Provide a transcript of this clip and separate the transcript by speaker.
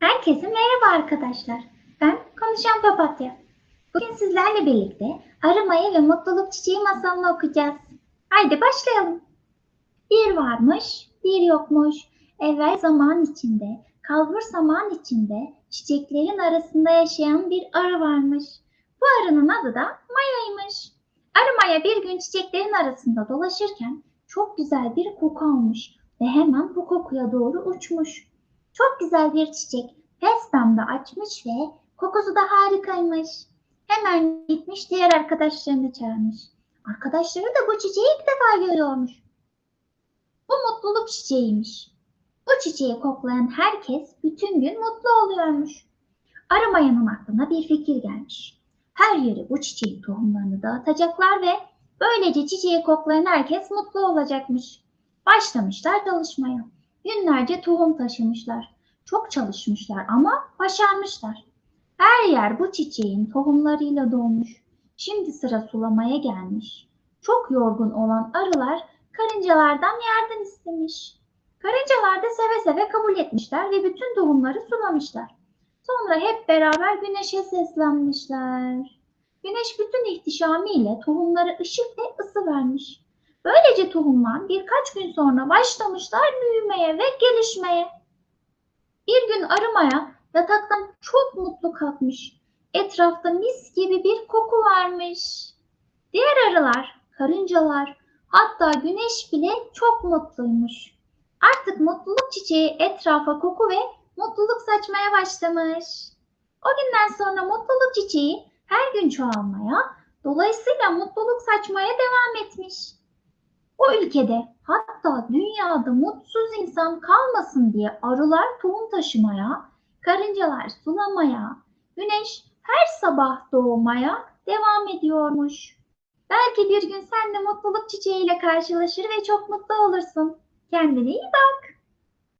Speaker 1: Herkese merhaba arkadaşlar. Ben Konuşan Papatya. Bugün sizlerle birlikte Arı ve Mutluluk Çiçeği masalını okuyacağız. Haydi başlayalım. Bir varmış, bir yokmuş. Evvel zaman içinde, kalbur zaman içinde çiçeklerin arasında yaşayan bir arı varmış. Bu arının adı da Maya'ymış. Arı Maya bir gün çiçeklerin arasında dolaşırken çok güzel bir koku almış ve hemen bu kokuya doğru uçmuş. Çok güzel bir çiçek. Pes pembe açmış ve kokusu da harikaymış. Hemen gitmiş diğer arkadaşlarını çağırmış. Arkadaşları da bu çiçeği ilk defa görüyormuş. Bu mutluluk çiçeğiymiş. Bu çiçeği koklayan herkes bütün gün mutlu oluyormuş. Aramayanın aklına bir fikir gelmiş. Her yere bu çiçeğin tohumlarını dağıtacaklar ve böylece çiçeği koklayan herkes mutlu olacakmış. Başlamışlar çalışmaya. Günlerce tohum taşımışlar. Çok çalışmışlar ama başarmışlar. Her yer bu çiçeğin tohumlarıyla dolmuş. Şimdi sıra sulamaya gelmiş. Çok yorgun olan arılar karıncalardan yardım istemiş. Karıncalar da seve seve kabul etmişler ve bütün tohumları sulamışlar. Sonra hep beraber güneşe seslenmişler. Güneş bütün ihtişamıyla tohumlara ışık ve ısı vermiş. Böylece tohumlar birkaç gün sonra başlamışlar büyümeye ve gelişmeye. Bir gün arımaya yataktan çok mutlu kalkmış. Etrafta mis gibi bir koku varmış. Diğer arılar, karıncalar, hatta güneş bile çok mutluymuş. Artık mutluluk çiçeği etrafa koku ve mutluluk saçmaya başlamış. O günden sonra mutluluk çiçeği her gün çoğalmaya, dolayısıyla mutluluk saçmaya devam etmiş. O ülkede hatta dünyada mutsuz insan kalmasın diye arılar tohum taşımaya, karıncalar sulamaya, güneş her sabah doğmaya devam ediyormuş. Belki bir gün sen de mutluluk çiçeğiyle karşılaşır ve çok mutlu olursun. Kendine iyi bak.